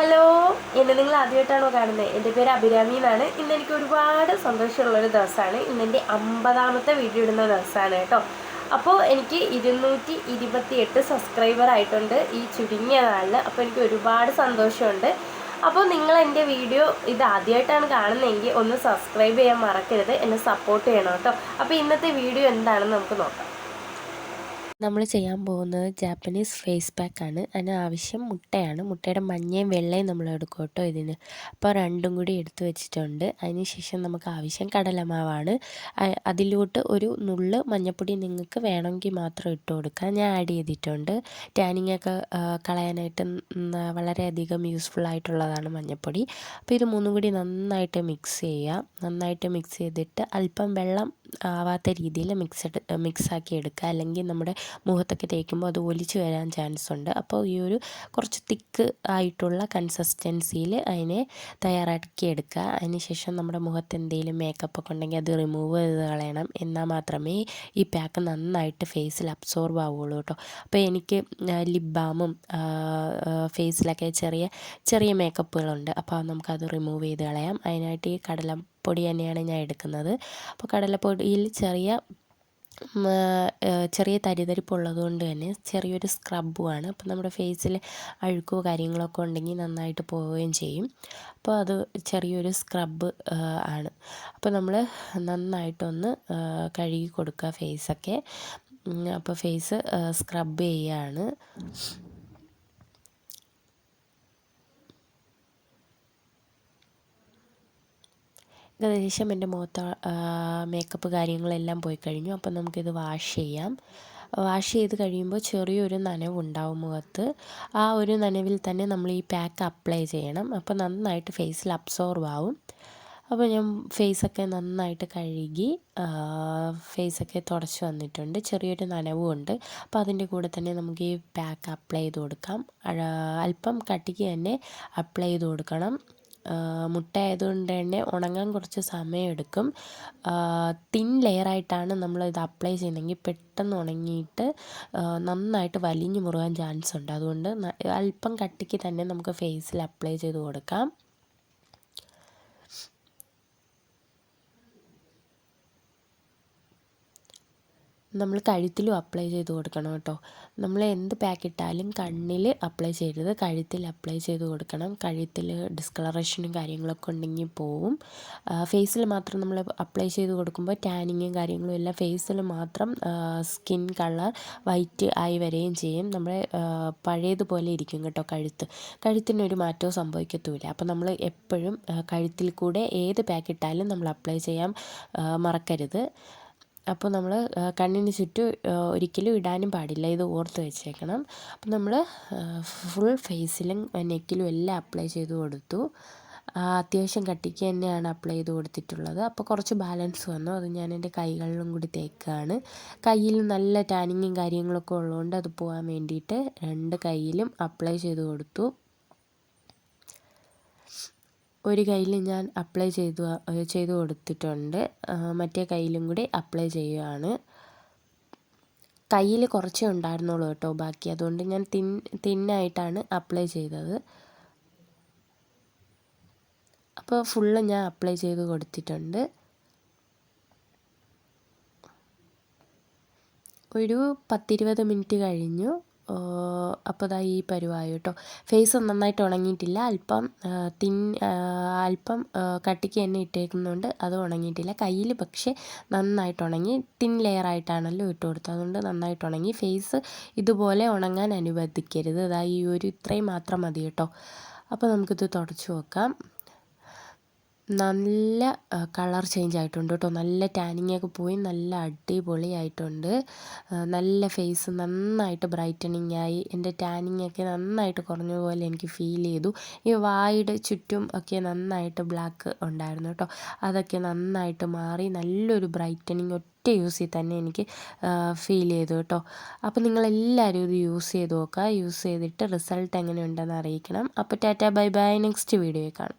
Hello എന്നെ നിങ്ങൾ ആദ്യമായിട്ടാണോ കാണുന്നത് എന്റെ പേര് അഭിരാമി എന്നാണ്. ഇന്ന് എനിക്ക് ഒരുപാട് സന്തോഷമുള്ളൊരു ദിവസമാണ്. ഇന്ന് എന്റെ അമ്പതാമത്തെ വീഡിയോ ഇടുന്ന ദിവസമാണ് കേട്ടോ. അപ്പോൾ എനിക്ക് ഇരുന്നൂറ്റി ഇരുപത്തി എട്ട് സബ്സ്ക്രൈബർ ആയിട്ടുണ്ട്. ഈ ചുരുങ്ങിയ നാളിൽ അപ്പോൾ എനിക്ക് ഒരുപാട് സന്തോഷമുണ്ട്. അപ്പോൾ നിങ്ങൾ എന്റെ വീഡിയോ ഇത് ആദ്യമായിട്ടാണ് കാണുന്നതെങ്കിൽ ഒന്ന് സബ്സ്ക്രൈബ് ചെയ്യാൻ മറക്കരുത്. എന്നെ സപ്പോർട്ട് ചെയ്യണം കേട്ടോ. അപ്പോൾ ഇന്നത്തെ വീഡിയോ എന്താണെന്ന് നമുക്ക് നോക്കാം. നമ്മൾ ചെയ്യാൻ പോകുന്നത് ജാപ്പനീസ് ഫേസ് പാക്കാണ് അതിന് ആവശ്യം മുട്ടയാണ്. മുട്ടയുടെ മഞ്ഞയും വെള്ളയും നമ്മൾ എടുക്കും കേട്ടോ ഇതിന്. അപ്പോൾ രണ്ടും കൂടി എടുത്തു വെച്ചിട്ടുണ്ട്. അതിന് ശേഷം നമുക്ക് ആവശ്യം കടലമാവാണ്. അതിലോട്ട് ഒരു നുള്ള് മഞ്ഞപ്പൊടി നിങ്ങൾക്ക് വേണമെങ്കിൽ മാത്രം ഇട്ട് കൊടുക്കാം. ഞാൻ ആഡ് ചെയ്തിട്ടുണ്ട്. ടാനിങ് ഒക്കെ കളയാനായിട്ട് വളരെയധികം യൂസ്ഫുൾ ആയിട്ടുള്ളതാണ് മഞ്ഞപ്പൊടി. അപ്പോൾ ഇത് മൂന്നും കൂടി നന്നായിട്ട് മിക്സ് ചെയ്യുക നന്നായിട്ട് മിക്സ് ചെയ്തിട്ട് അല്പം വെള്ളം ആവാത്ത രീതിയിൽ മിക്സ് മിക്സാക്കി എടുക്കുക. അല്ലെങ്കിൽ നമ്മുടെ മുഖത്തൊക്കെ തേക്കുമ്പോൾ അത് ഒലിച്ചു വരാൻ ചാൻസ് ഉണ്ട്. അപ്പോൾ ഈ ഒരു കുറച്ച് തിക്ക് ആയിട്ടുള്ള കൺസിസ്റ്റൻസിയിൽ അതിനെ തയ്യാറാക്കി എടുക്കുക. അതിന് ശേഷം നമ്മുടെ മുഖത്ത് എന്തെങ്കിലും മേക്കപ്പ് ഒക്കെ ഉണ്ടെങ്കിൽ അത് റിമൂവ് ചെയ്ത് കളയണം. എന്നാൽ മാത്രമേ ഈ പാക്ക് നന്നായിട്ട് ഫേസിൽ അബ്സോർബ് ആവുകയുള്ളൂ കേട്ടോ. അപ്പോൾ എനിക്ക് ലിപ് ബാമും ഫേസിലൊക്കെ ചെറിയ ചെറിയ മേക്കപ്പുകളുണ്ട് അപ്പോൾ നമുക്കത് റിമൂവ് ചെയ്ത് കളയാം. അതിനായിട്ട് ഈ കടലപ്പൊടി തന്നെയാണ് ഞാൻ എടുക്കുന്നത്. അപ്പോൾ കടലപ്പൊടിയിൽ ചെറിയ ചെറിയ തരിതരിപ്പുള്ളത് കൊണ്ട് തന്നെ ചെറിയൊരു സ്ക്രബുമാണ് അപ്പോൾ നമ്മുടെ ഫേസിൽ അഴുക്കോ കാര്യങ്ങളൊക്കെ ഉണ്ടെങ്കിൽ നന്നായിട്ട് പോവുകയും ചെയ്യും. അപ്പോൾ അത് ചെറിയൊരു സ്ക്രബ് ആണ്. അപ്പോൾ നമ്മൾ നന്നായിട്ടൊന്ന് കഴുകി കൊടുക്കുക ഫേസൊക്കെ. അപ്പോൾ ഫേസ് സ്ക്രബ് ചെയ്യുകയാണ് ഏകദേശം എന്റെ മുഖത്ത് മേക്കപ്പ് കാര്യങ്ങളെല്ലാം പോയി കഴിഞ്ഞു. അപ്പം നമുക്കിത് വാഷ് ചെയ്യാം. വാഷ് ചെയ്ത് കഴിയുമ്പോൾ ചെറിയൊരു നനവുണ്ടാവും മുഖത്ത്. ആ ഒരു നനവിൽ തന്നെ നമ്മൾ ഈ പാക്ക് അപ്ലൈ ചെയ്യണം. അപ്പോൾ നന്നായിട്ട് ഫേസിൽ അബ്സോർവ് ആവും. അപ്പോൾ ഞാൻ ഫേസൊക്കെ നന്നായിട്ട് കഴുകി ഫേസൊക്കെ തുടച്ച് വന്നിട്ടുണ്ട്. ചെറിയൊരു നനവും ഉണ്ട്. അപ്പോൾ അതിന്റെ കൂടെ തന്നെ നമുക്ക് ഈ പാക്ക് അപ്ലൈ ചെയ്ത് കൊടുക്കാം. അല്പം കട്ടിക്ക് തന്നെ അപ്ലൈ ചെയ്ത് കൊടുക്കണം. മുട്ട ആയതുകൊണ്ട് തന്നെ ഉണങ്ങാൻ കുറച്ച് സമയമെടുക്കും. തിൻ ലെയറായിട്ടാണ് നമ്മൾ ഇത് അപ്ലൈ ചെയ്യുന്നതെങ്കിൽ പെട്ടെന്ന് ഉണങ്ങിയിട്ട് നന്നായിട്ട് വലിഞ്ഞു മുറുകാൻ ചാൻസ് ഉണ്ട്. അതുകൊണ്ട് അല്പം കട്ടിക്ക് തന്നെ നമുക്ക് ഫേസിൽ അപ്ലൈ ചെയ്ത് കൊടുക്കാം. നമ്മൾ കഴുത്തിലും അപ്ലൈ ചെയ്ത് കൊടുക്കണം കേട്ടോ. നമ്മൾ എന്ത് പാക്കിട്ടാലും കണ്ണിൽ അപ്ലൈ ചെയ്യരുത്. കഴുത്തിൽ അപ്ലൈ ചെയ്ത് കൊടുക്കണം. കഴുത്തിൽ ഡിസ്കളറേഷനും കാര്യങ്ങളൊക്കെ ഉണ്ടെങ്കിൽ പോവും. ഫേസിൽ മാത്രം നമ്മൾ അപ്ലൈ ചെയ്ത് കൊടുക്കുമ്പോൾ ടാനിങ്ങും കാര്യങ്ങളും എല്ലാം ഫേസിൽ മാത്രം സ്കിൻ കളർ വൈറ്റ് ആയി വരികയും ചെയ്യും. നമ്മൾ പഴയതുപോലെ ഇരിക്കും കേട്ടോ കഴുത്ത്. കഴുത്തിനൊരു മാറ്റവും സംഭവിക്കത്തുമില്ല അപ്പോൾ നമ്മൾ എപ്പോഴും കഴുത്തിൽ കൂടെ ഏത് പാക്കിട്ടാലും നമ്മൾ അപ്ലൈ ചെയ്യാൻ മറക്കരുത്. അപ്പോൾ നമ്മൾ കണ്ണിന് ചുറ്റും ഒരിക്കലും ഇടാനും പാടില്ല. ഇത് ഓർത്ത് വെച്ചേക്കണം. അപ്പോൾ നമ്മൾ ഫുൾ ഫേസിലും നെക്കിലും എല്ലാം അപ്ലൈ ചെയ്ത് കൊടുത്തു. അത്യാവശ്യം കട്ടിക്ക് തന്നെയാണ് അപ്ലൈ ചെയ്ത് കൊടുത്തിട്ടുള്ളത്. അപ്പോൾ കുറച്ച് ബാലൻസ് വന്നു. അത് ഞാൻ എന്റെ കൈകളിലും കൂടി തേക്കുകയാണ് കയ്യിൽ നല്ല ടാനിങ്ങും കാര്യങ്ങളൊക്കെ ഉള്ളതുകൊണ്ട് അത് പോകാൻ വേണ്ടിയിട്ട് രണ്ട് കയ്യിലും അപ്ലൈ ചെയ്ത് കൊടുത്തു. ഒരു കയ്യിൽ ഞാൻ അപ്ലൈ ചെയ്തു ചെയ്തു കൊടുത്തിട്ടുണ്ട്. മറ്റേ കയ്യിലും കൂടി അപ്ലൈ ചെയ്യുകയാണ് കയ്യിൽ കുറച്ചേ ഉണ്ടായിരുന്നുള്ളൂ കേട്ടോ ബാക്കി. അതുകൊണ്ട് ഞാൻ തിൻ തിന്നായിട്ടാണ് അപ്ലൈ ചെയ്തത്. അപ്പോൾ ഫുള്ള് ഞാൻ അപ്ലൈ ചെയ്ത് കൊടുത്തിട്ടുണ്ട്. ഒരു പത്തിരുപത് മിനിറ്റ് കഴിഞ്ഞു. അപ്പോൾ ഈ പരുവായി കേട്ടോ ഫേസ് നന്നായിട്ട് ഉണങ്ങിയിട്ടില്ല. അല്പം തിൻ അല്പം കട്ടിക്ക് തന്നെ ഇട്ടേക്കുന്നതുകൊണ്ട് അത് ഉണങ്ങിയിട്ടില്ല. കയ്യിൽ പക്ഷേ നന്നായിട്ട് ഉണങ്ങി തിൻ ലെയറായിട്ടാണല്ലോ ഇട്ട് കൊടുത്തത്. അതുകൊണ്ട് നന്നായിട്ട് ഉണങ്ങി. ഫേസ് ഇതുപോലെ ഉണങ്ങാൻ അനുവദിക്കരുത്. ദാ ഈ ഒരു ഇത്രയും മാത്രം മതി കേട്ടോ അപ്പോൾ നമുക്കിത് തുടച്ച് നോക്കാം. നല്ല കളർ ചേഞ്ച് ആയിട്ടുണ്ട് കേട്ടോ. നല്ല ടാനിങ് ഒക്കെ പോയി നല്ല അടിപൊളിയായിട്ടുണ്ട്. നല്ല ഫേസ് നന്നായിട്ട് ബ്രൈറ്റനിങ് ആയി എന്റെ ടാനിങ് ഒക്കെ നന്നായിട്ട് കുറഞ്ഞ പോലെ എനിക്ക് ഫീൽ ചെയ്തു. ഈ വായുടെ ചുറ്റും ഒക്കെ നന്നായിട്ട് ബ്ലാക്ക് ഉണ്ടായിരുന്നു കേട്ടോ. അതൊക്കെ നന്നായിട്ട് മാറി നല്ലൊരു ബ്രൈറ്റനിങ് ഒറ്റ യൂസിൽ തന്നെ എനിക്ക് ഫീൽ ചെയ്തു കേട്ടോ. അപ്പോൾ നിങ്ങളെല്ലാവരും ഇത് യൂസ് ചെയ്ത് നോക്കുക. യൂസ് ചെയ്തിട്ട് റിസൾട്ട് എങ്ങനെയുണ്ടെന്ന് അറിയിക്കണം. അപ്പോൾ ടാറ്റ ബൈ ബൈ. നെക്സ്റ്റ് വീഡിയോയിൽ കാണാം.